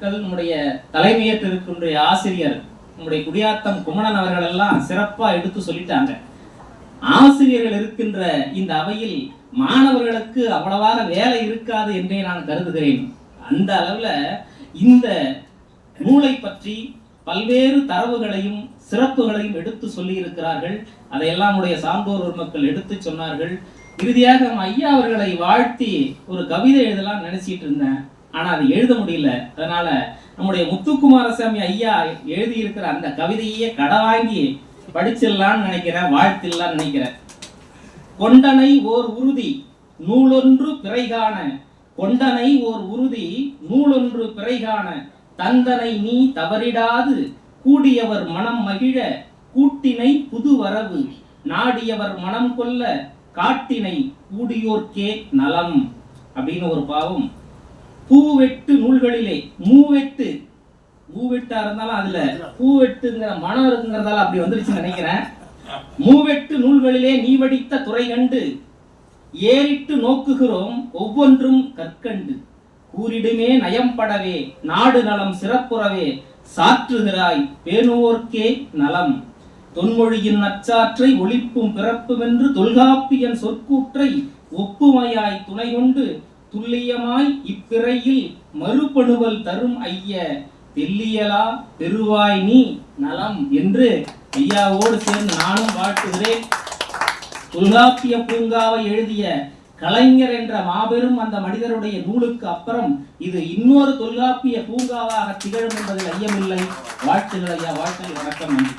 பெருமக்கள் நம்முடைய தலைமையேற்றிருக்கின்ற ஆசிரியர் நம்முடைய குடியாத்தம் குமணன் அவர்கள் எல்லாம் சிறப்பா எடுத்து சொல்லிட்டாங்க. ஆசிரியர்கள் இருக்கின்ற இந்த அவையில் மாணவர்களுக்கு அவ்வளவாக வேலை இருக்காது என்றே நான் கருதுகிறேன். அந்த அளவுல இந்த நூலை பற்றி பல்வேறு தரவுகளையும் சிறப்புகளையும் எடுத்து சொல்லி இருக்கிறார்கள் அதையெல்லாம் உடைய சான்றோர் பெருமக்கள் எடுத்து சொன்னார்கள். இறுதியாக நம்ம ஐயா அவர்களை வாழ்த்தி ஒரு கவிதை எழுதலாம் நினைச்சிட்டு இருந்தேன். ஆனா அது எழுத முடியல. அதனால நம்முடைய முத்துக்குமாரசாமி ஐயா எழுதியிருக்கிற அந்த கவிதையே கடை வாங்கி படிச்சிடலாம்னு நினைக்கிறேன் வாழ்த்திடலாம்னு நினைக்கிறேன். கொண்டனை ஓர் உறுதி நூலொன்று பிறைகான கொண்டனை ஓர் உறுதி நூலொன்று பிறைகான தந்தனை நீ தவறிடாது கூடியவர் மனம் மகிழ. கூட்டினை புது வரவு நாடியவர் மனம் கொல்ல. காட்டினை கூடியோர்க்கே நலம் அப்படின்னு ஒரு பாவம். பூவெட்டு நூல்களிலே மூவெட்டு. மூவெட்டா இருந்தாலும் அதுல பூவெட்டுங்கிற மனம் இருக்குங்கிறதால அப்படி வந்துருச்சுன்னு நினைக்கிறேன். மூவெட்டு நூல்களிலே நீ வடித்த துறை கண்டு ஏறிட்டு நோக்குகிறோம் ஒவ்வொன்றும் கற்கண்டு. கூறிடுமே நயம்படவே நாடு நலம் சிறப்புறவே சாற்றுகிறாய் பேணுவோர்க்கே நலம். தொன்மொழியின் நச்சாற்றை ஒழிப்பும் பிறப்புமென்று தொல்காப்பியன் சொற்கூற்றை ஒப்புமையாய் துணை கொண்டு துல்லியமாய் இப்பிறையில் மறுபடுவல் தரும் ஐய தெல்லியலா பெருவாய் நீ நலம் என்று ஐயாவோடு சேர்ந்து நானும் வாழ்த்துகிறேன். தொல்காப்பிய பூங்காவை எழுதிய கலைஞர் என்ற மாபெரும் அந்த மனிதருடைய நூலுக்கு அப்புறம் இது இன்னொரு தொல்காப்பிய பூங்காவாக திகழும் என்பதில் ஐயமில்லை. வாழ்த்துகள் ஐயா வாழ்த்துகள் வணக்கம் நன்றி.